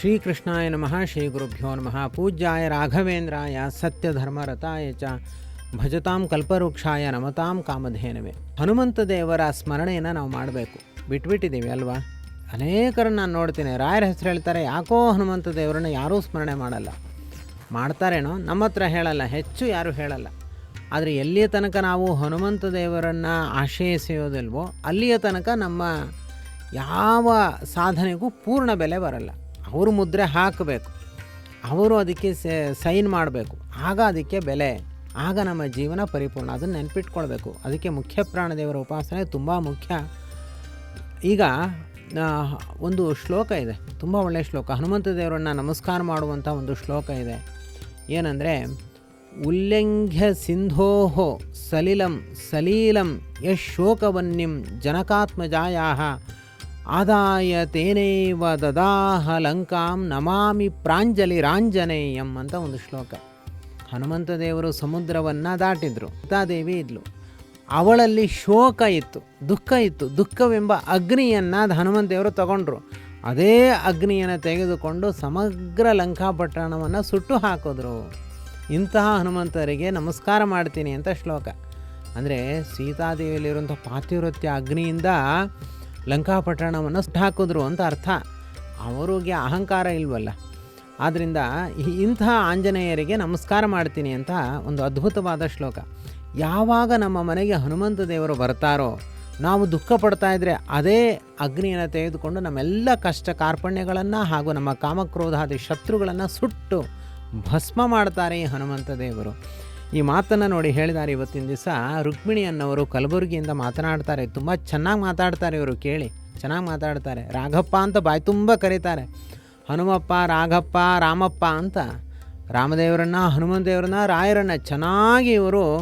ಶ್ರೀಕೃಷ್ಣಾಯ ನಮಃ ಶ್ರೀ ಗುರುಭ್ಯೋ ನಮಃ. ಪೂಜ್ಯಾಯ ರಾಘವೇಂದ್ರಾಯ ಸತ್ಯಧರ್ಮರತಾಯ ಚ ಭಜತಾಂ ಕಲ್ಪವೃಕ್ಷಾಯ ನಮತಾಂ ಕಾಮಧೇನವೇ. ಹನುಮಂತ ದೇವರ ಸ್ಮರಣೆಯನ್ನು ನಾವು ಮಾಡಬೇಕು. ಬಿಟ್ಬಿಟ್ಟಿದ್ದೀವಿ ಅಲ್ವಾ? ಅನೇಕರನ್ನು ನಾನು ನೋಡ್ತೀನಿ. ರಾಯರ ಹೆಸರು ಹೇಳ್ತಾರೆ, ಯಾಕೋ ಹನುಮಂತ ದೇವರನ್ನು ಯಾರೂ ಸ್ಮರಣೆ ಮಾಡಲ್ಲ. ಮಾಡ್ತಾರೇನೋ? ನಮ್ಮ ಹತ್ರ ಹೇಳಲ್ಲ, ಹೆಚ್ಚು ಯಾರೂ ಹೇಳಲ್ಲ. ಆದರೆ ಎಲ್ಲಿಯ ತನಕ ನಾವು ಹನುಮಂತ ದೇವರನ್ನು ಆಶ್ರಯಿಸೋದಿಲ್ವೋ, ಅಲ್ಲಿಯ ತನಕ ನಮ್ಮ ಯಾವ ಸಾಧನೆಗೂ ಪೂರ್ಣ ಬೆಲೆ ಬರಲ್ಲ. ಅವರು ಮುದ್ರೆ ಹಾಕಬೇಕು. ಅವರು ಅದಕ್ಕೆ ಸೈನ್ ಮಾಡಬೇಕು. ಆಗ ಅದಕ್ಕೆ ಬೆಲೆ. ಆಗ ನಮ್ಮ ಜೀವನ ಪರಿಪೂರ್ಣ. ಅದನ್ನು ನೆನಪಿಟ್ಕೊಳ್ಬೇಕು. ಅದಕ್ಕೆ ಮುಖ್ಯ ಪ್ರಾಣದೇವರ ಉಪಾಸನೆ ತುಂಬ ಮುಖ್ಯ. ಈಗ ಒಂದು ಶ್ಲೋಕ ಇದೆ. ತುಂಬ ಒಳ್ಳೆಯ ಶ್ಲೋಕ. ಹನುಮಂತ ದೇವರನ್ನು ನಮಸ್ಕಾರ ಮಾಡುವಂಥ ಒಂದು ಶ್ಲೋಕ ಇದೆ. ಏನಂದರೆ, ಉಲ್ಲಂಘ್ಯ ಸಿಂಧೋ ಸಲಿಲಂ ಸಲೀಲಂ ಯಶ್ ಶೋಕವನ್ನಿಂ ಜನಕಾತ್ಮಜಾಯಾ ಆದಾಯ ತೇನೇವ ದದಾಹ ಲಂಕಾಂ ನಮಾಮಿ ಪ್ರಾಂಜಲಿರಾಂಜನೇಯಂ ಅಂತ ಒಂದು ಶ್ಲೋಕ. ಹನುಮಂತ ದೇವರು ಸಮುದ್ರವನ್ನು ದಾಟಿದ್ರು, ಸೀತಾದೇವಿ ಇದ್ಲು. ಅವಳಲ್ಲಿ ಶೋಕ ಇತ್ತು, ದುಃಖ ಇತ್ತು, ದುಃಖವೆಂಬ ಅಗ್ನಿಯನ್ನು ಹನುಮಂತ ದೇವರು ತಗೊಂಡ್ರು. ಅದೇ ಅಗ್ನಿಯನ್ನು ತೆಗೆದುಕೊಂಡು ಸಮಗ್ರ ಲಂಕಾಪಟ್ಟಣವನ್ನು ಸುಟ್ಟು ಹಾಕಿದ್ರು. ಇಂತಹ ಹನುಮಂತರಿಗೆ ನಮಸ್ಕಾರ ಮಾಡ್ತೀನಿ ಅಂತ ಶ್ಲೋಕ. ಅಂದರೆ ಸೀತಾದೇವಿಯಲ್ಲಿರುವಂಥ ಪಾತಿವೃತ್ಯ ಅಗ್ನಿಯಿಂದ ಲಂಕಾಪಟ್ಟಣವನ್ನು ಹಾಕಿದ್ರು ಅಂತ ಅರ್ಥ. ಅವರಿಗೆ ಅಹಂಕಾರ ಇಲ್ವಲ್ಲ. ಆದ್ದರಿಂದ ಇಂತಹ ಆಂಜನೇಯರಿಗೆ ನಮಸ್ಕಾರ ಮಾಡ್ತೀನಿ ಅಂತ ಒಂದು ಅದ್ಭುತವಾದ ಶ್ಲೋಕ. ಯಾವಾಗ ನಮ್ಮ ಮನೆಗೆ ಹನುಮಂತ ದೇವರು ಬರ್ತಾರೋ, ನಾವು ದುಃಖ ಪಡ್ತಾ ಇದ್ದರೆ ಅದೇ ಅಗ್ನಿಯನ್ನು ತೆಗೆದುಕೊಂಡು ನಮ್ಮೆಲ್ಲ ಕಷ್ಟ ಕಾರ್ಪಣ್ಯಗಳನ್ನು ಹಾಗೂ ನಮ್ಮ ಕಾಮಕ್ರೋಧಾದಿ ಶತ್ರುಗಳನ್ನು ಸುಟ್ಟು ಭಸ್ಮ ಮಾಡ್ತಾರೆ ಈ ಹನುಮಂತ ದೇವರು. ಈ ಮಾತನ್ನು ನೋಡಿ ಹೇಳಿದ್ದಾರೆ ಇವತ್ತಿನ ದಿವಸ ರುಕ್ಮಿಣಿ ಅನ್ನೋರು ಕಲಬುರಗಿಯಿಂದ ಮಾತನಾಡ್ತಾರೆ. ತುಂಬ ಚೆನ್ನಾಗಿ ಮಾತಾಡ್ತಾರೆ ಇವರು ಕೇಳಿ. ಚೆನ್ನಾಗಿ ಮಾತಾಡ್ತಾರೆ. ರಾಘಪ್ಪ ಅಂತ ಬಾಯಿ ತುಂಬ ಕರೀತಾರೆ. ಹನುಮಪ್ಪ, ರಾಘಪ್ಪ, ರಾಮಪ್ಪ ಅಂತ ರಾಮದೇವರನ್ನ ಹನುಮಂತೇವ್ರನ್ನ ರಾಯರನ್ನ ಚೆನ್ನಾಗಿ ಇವರು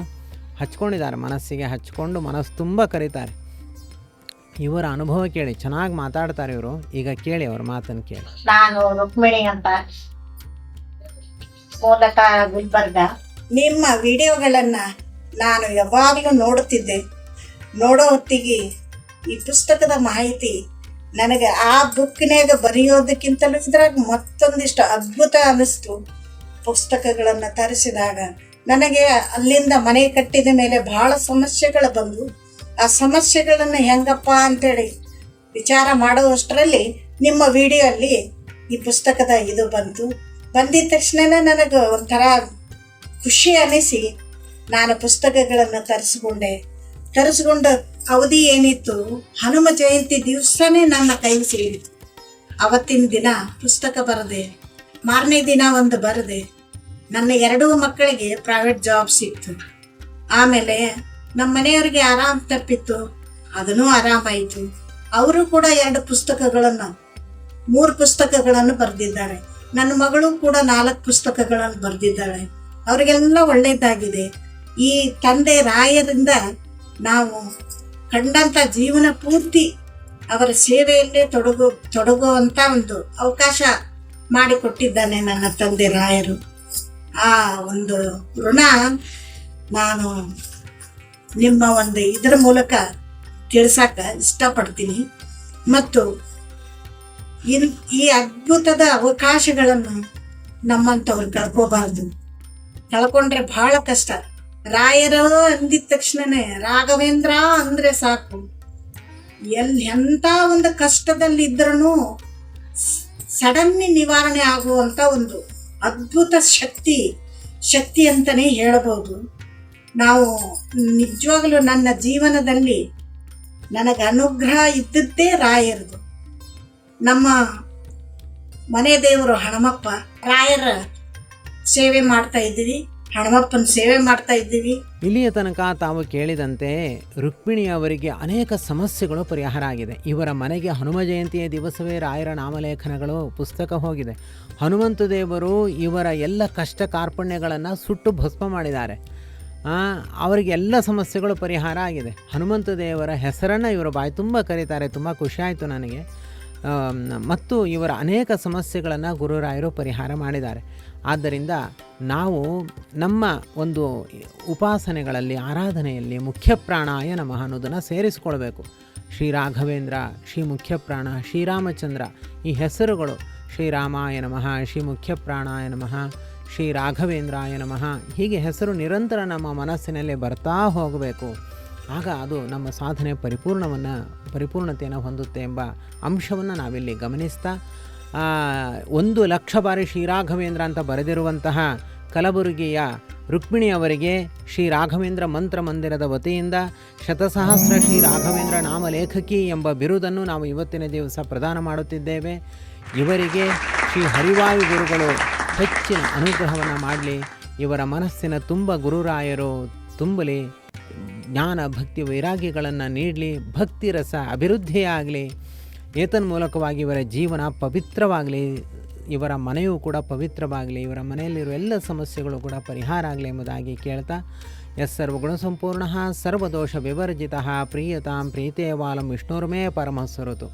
ಹಚ್ಕೊಂಡಿದ್ದಾರೆ. ಮನಸ್ಸಿಗೆ ಹಚ್ಕೊಂಡು ಮನಸ್ಸು ತುಂಬ ಕರೀತಾರೆ. ಇವರ ಅನುಭವ ಕೇಳಿ ಚೆನ್ನಾಗಿ ಮಾತಾಡ್ತಾರೆ ಇವರು. ಈಗ ಕೇಳಿ ಅವ್ರ ಮಾತನ್ನು ಕೇಳಿ. ನಾನು ರುಕ್ಮಿಣಿ ಅಂತ ಮೂಲತಃ ಗುಲ್ಬರ್ಗ. ನಿಮ್ಮ ವಿಡಿಯೋಗಳನ್ನು ನಾನು ಯಾವಾಗಲೂ ನೋಡುತ್ತಿದ್ದೆ. ನೋಡೋ ಹೊತ್ತಿಗೆ ಈ ಪುಸ್ತಕದ ಮಾಹಿತಿ ನನಗೆ ಆ ಬುಕ್ಕಿನಾಗ ಬರೆಯೋದಕ್ಕಿಂತಲೂ ಇದ್ರಾಗ ಮತ್ತೊಂದಿಷ್ಟು ಅದ್ಭುತ ಅನ್ನಿಸ್ತು. ಪುಸ್ತಕಗಳನ್ನು ತರಿಸಿದಾಗ ನನಗೆ ಅಲ್ಲಿಂದ ಮನೆ ಕಟ್ಟಿದ ಮೇಲೆ ಬಹಳ ಸಮಸ್ಯೆಗಳು ಬಂದವು ಆ ಸಮಸ್ಯೆಗಳನ್ನು ಹೆಂಗಪ್ಪ ಅಂತೇಳಿ ವಿಚಾರ ಮಾಡುವಷ್ಟರಲ್ಲಿ ನಿಮ್ಮ ವಿಡಿಯೋ ಅಲ್ಲಿ ಈ ಪುಸ್ತಕದ ಇದು ಬಂತು. ಬಂದಿದ ತಕ್ಷಣ ನನಗೆ ಒಂಥರ ಖುಷಿ ಅನಿಸಿ ನಾನು ಪುಸ್ತಕಗಳನ್ನು ತರಿಸ್ಕೊಂಡೆ. ತರಿಸ್ಕೊಂಡ ಅವಧಿ ಏನಿತ್ತು, ಹನುಮ ಜಯಂತಿ ದಿವಸನೇ ನನ್ನ ಕೈ ಸೇರಿತು ಅವತ್ತಿನ ದಿನ ಪುಸ್ತಕ ಬರದೆ, ಮಾರನೇ ದಿನ ಒಂದು ಬರದೆ, ನನ್ನ ಎರಡೂ ಮಕ್ಕಳಿಗೆ ಪ್ರೈವೇಟ್ ಜಾಬ್ ಸಿಕ್ತು. ಆಮೇಲೆ ನಮ್ಮ ಮನೆಯವರಿಗೆ ಆರಾಮ್ ತಪ್ಪಿತ್ತು, ಅದನ್ನೂ ಆರಾಮಾಯಿತು ಅವರು ಕೂಡ ಎರಡು ಪುಸ್ತಕಗಳನ್ನು, ಮೂರು ಪುಸ್ತಕಗಳನ್ನು ಬರೆದಿದ್ದಾರೆ. ನನ್ನ ಮಗಳು ಕೂಡ ನಾಲ್ಕು ಪುಸ್ತಕಗಳನ್ನು ಬರೆದಿದ್ದಾಳೆ. ಅವರಿಗೆಲ್ಲ ಒಳ್ಳೆಯದಾಗಿದೆ ಈ ತಂದೆ ರಾಯರಿಂದ ನಾವು ಕಂಡಂಥ ಜೀವನ ಪೂರ್ತಿ ಅವರ ಸೇವೆಯಲ್ಲೇ ತೊಡಗು ತೊಡಗುವಂಥ ಒಂದು ಅವಕಾಶ ಮಾಡಿಕೊಟ್ಟಿದ್ದಾನೆ ನನ್ನ ತಂದೆ ರಾಯರು. ಆ ಒಂದು ಋಣ ನಾನು ನಿಮ್ಮ ಒಂದು ಇದರ ಮೂಲಕ ತಿಳ್ಸಕ್ಕ ಇಷ್ಟಪಡ್ತೀನಿ. ಮತ್ತು ಇನ್, ಈ ಅದ್ಭುತದ ಅವಕಾಶಗಳನ್ನು ನಮ್ಮಂಥವ್ರು ಕಳ್ಕೋಬಾರ್ದು ಕಳ್ಕೊಂಡ್ರೆ ಬಹಳ ಕಷ್ಟ. ರಾಯರು ಅಂದಿದ ತಕ್ಷಣನೇ, ರಾಘವೇಂದ್ರ ಅಂದ್ರೆ ಸಾಕು. ಎಲ್ಲಿ ಎಂಥ ಒಂದು ಕಷ್ಟದಲ್ಲಿದ್ರೂ ಸಡನ್ನಿ ನಿವಾರಣೆ ಆಗುವಂಥ ಒಂದು ಅದ್ಭುತ ಶಕ್ತಿ ಶಕ್ತಿ ಅಂತಲೇ ಹೇಳಬಹುದು ನಾವು ನಿಜವಾಗಲೂ ನನ್ನ ಜೀವನದಲ್ಲಿ ನನಗೆ ಅನುಗ್ರಹ ಇದ್ದದ್ದೇ ರಾಯರದು. ನಮ್ಮ ಮನೆ ದೇವರು ಹಣಮಪ್ಪ, ರಾಯರ ಸೇವೆ ಮಾಡ್ತಾ ಇದ್ದೀವಿ. ಹಣಮಪ್ಪನ ಸೇವೆ ಮಾಡ್ತಾ ಇದ್ದೀವಿ. ಇಲ್ಲಿಯ ತನಕ ತಾವು ಕೇಳಿದಂತೆ ರುಕ್ಮಿಣಿ ಅವರಿಗೆ ಅನೇಕ ಸಮಸ್ಯೆಗಳು ಪರಿಹಾರ ಆಗಿದೆ. ಇವರ ಮನೆಗೆ ಹನುಮ ಜಯಂತಿಯ ದಿವಸವೇ ರಾಯರ ನಾಮಲೇಖನಗಳು ಪುಸ್ತಕ ಹೋಗಿದೆ. ಹನುಮಂತ ದೇವರು ಇವರ ಎಲ್ಲ ಕಷ್ಟ ಕಾರ್ಪಣ್ಯಗಳನ್ನು ಸುಟ್ಟು ಭಸ್ಮ ಮಾಡಿದ್ದಾರೆ. ಆ, ಅವರಿಗೆ ಎಲ್ಲ ಸಮಸ್ಯೆಗಳು ಪರಿಹಾರ ಆಗಿದೆ. ಹನುಮಂತ ದೇವರ ಹೆಸರನ್ನು ಇವರು ಬಾಯಿ ತುಂಬ ಕರೀತಾರೆ. ತುಂಬ ಖುಷಿಯಾಯಿತು ನನಗೆ. ಮತ್ತು ಇವರ ಅನೇಕ ಸಮಸ್ಯೆಗಳನ್ನು ಗುರುರಾಯರು ಪರಿಹಾರ ಮಾಡಿದ್ದಾರೆ. ಆದ್ದರಿಂದ ನಾವು ನಮ್ಮ ಒಂದು ಉಪಾಸನೆಗಳಲ್ಲಿ, ಆರಾಧನೆಯಲ್ಲಿ ಮುಖ್ಯ ಪ್ರಾಣಾಯ ನಮಃ ಅನ್ನೋದನ್ನು ಸೇರಿಸಿಕೊಳ್ಬೇಕು. ಶ್ರೀ ರಾಘವೇಂದ್ರ, ಶ್ರೀ ಮುಖ್ಯ ಪ್ರಾಣ ಶ್ರೀರಾಮಚಂದ್ರ ಈ ಹೆಸರುಗಳು ಶ್ರೀರಾಮಾಯ ನಮಃ, ಶ್ರೀ ಮುಖ್ಯ ಪ್ರಾಣಾಯ ನಮಃ, ಶ್ರೀ ರಾಘವೇಂದ್ರಾಯ ನಮಃ ಹೀಗೆ ಹೆಸರು ನಿರಂತರ ನಮ್ಮ ಮನಸ್ಸಿನಲ್ಲಿ ಬರ್ತಾ ಹೋಗಬೇಕು. ಆಗ ಅದು ನಮ್ಮ ಸಾಧನೆ ಪರಿಪೂರ್ಣವನ್ನು, ಪರಿಪೂರ್ಣತೆಯನ್ನು ಹೊಂದುತ್ತೆ ಎಂಬ ಅಂಶವನ್ನು ನಾವಿಲ್ಲಿ ಗಮನಿಸ್ತಾ ಒಂದು ಲಕ್ಷ ಬಾರಿ ಶ್ರೀರಾಘವೇಂದ್ರ ಅಂತ ಬರೆದಿರುವಂತಹ ಕಲಬುರಗಿಯ ರುಕ್ಮಿಣಿ ಅವರಿಗೆ ಶ್ರೀ ರಾಘವೇಂದ್ರ ಮಂತ್ರ ಮಂದಿರದ ವತಿಯಿಂದ ಶತಸಹಸ್ರ ಶ್ರೀ ರಾಘವೇಂದ್ರ ನಾಮಲೇಖಕಿ ಎಂಬ ಬಿರುದನ್ನು ನಾವು ಇವತ್ತಿನ ದಿವಸ ಪ್ರದಾನ ಮಾಡುತ್ತಿದ್ದೇವೆ. ಇವರಿಗೆ ಶ್ರೀ ಹರಿವಾಯು ಗುರುಗಳು ಹೆಚ್ಚಿನ ಅನುಗ್ರಹವನ್ನು ಮಾಡಲಿ. ಇವರ ಮನಸ್ಸಿನ ತುಂಬ ಗುರುರಾಯರು ತುಂಬಲಿ. ಜ್ಞಾನ, ಭಕ್ತಿ, ವೈರಾಗ್ಯಗಳನ್ನು ನೀಡಲಿ, ಭಕ್ತಿ ರಸ ಅಭಿವೃದ್ಧಿಯಾಗಲಿ ಏತನ್ಮೂಲಕವಾಗಿ ಇವರ ಜೀವನ ಪವಿತ್ರವಾಗಲಿ, ಇವರ ಮನೆಯೂ ಕೂಡ ಪವಿತ್ರವಾಗಲಿ, ಇವರ ಮನೆಯಲ್ಲಿರುವ ಎಲ್ಲ ಸಮಸ್ಯೆಗಳು ಕೂಡ ಪರಿಹಾರ ಆಗಲಿ ಎಂಬುದಾಗಿ ಕೇಳ್ತಾ ಎಸ್ ಸರ್ವಗುಣ ಸಂಪೂರ್ಣ ಸರ್ವದೋಷ ವಿವರ್ಜಿತ, ಪ್ರೀಯತಾಂ ಪ್ರೀತೇವಾಲಂ ವಿಷ್ಣುರ್ಮೇ ಪರಮಸ್ವರತು.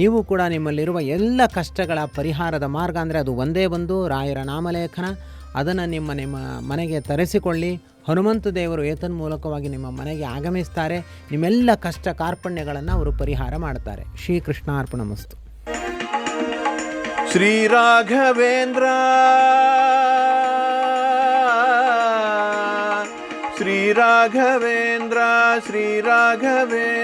ನೀವು ಕೂಡ ನಿಮ್ಮಲ್ಲಿರುವ ಎಲ್ಲ ಕಷ್ಟಗಳ ಪರಿಹಾರದ ಮಾರ್ಗ ಅಂದರೆ ಅದು ಒಂದೇ ಒಂದು ರಾಯರ ನಾಮಲೇಖನ ಅದನ್ನು ನಿಮ್ಮ ನಿಮ್ಮ ಮನೆಗೆ ತರಿಸಿಕೊಳ್ಳಿ. ಹನುಮಂತ ದೇವರು ಏತನ್ಮೂಲಕವಾಗಿ ನಿಮ್ಮ ಮನೆಗೆ ಆಗಮಿಸ್ತಾರೆ. ನಿಮ್ಮೆಲ್ಲ ಕಷ್ಟ ಕಾರ್ಪಣ್ಯಗಳನ್ನು ಅವರು ಪರಿಹಾರ ಮಾಡ್ತಾರೆ. ಶ್ರೀಕೃಷ್ಣಾರ್ಪಣಮಸ್ತು. ಶ್ರೀ ರಾಘವೇಂದ್ರ. ಶ್ರೀ ರಾಘವೇಂದ್ರ ಶ್ರೀ ರಾಘವೇಂದ್ರ.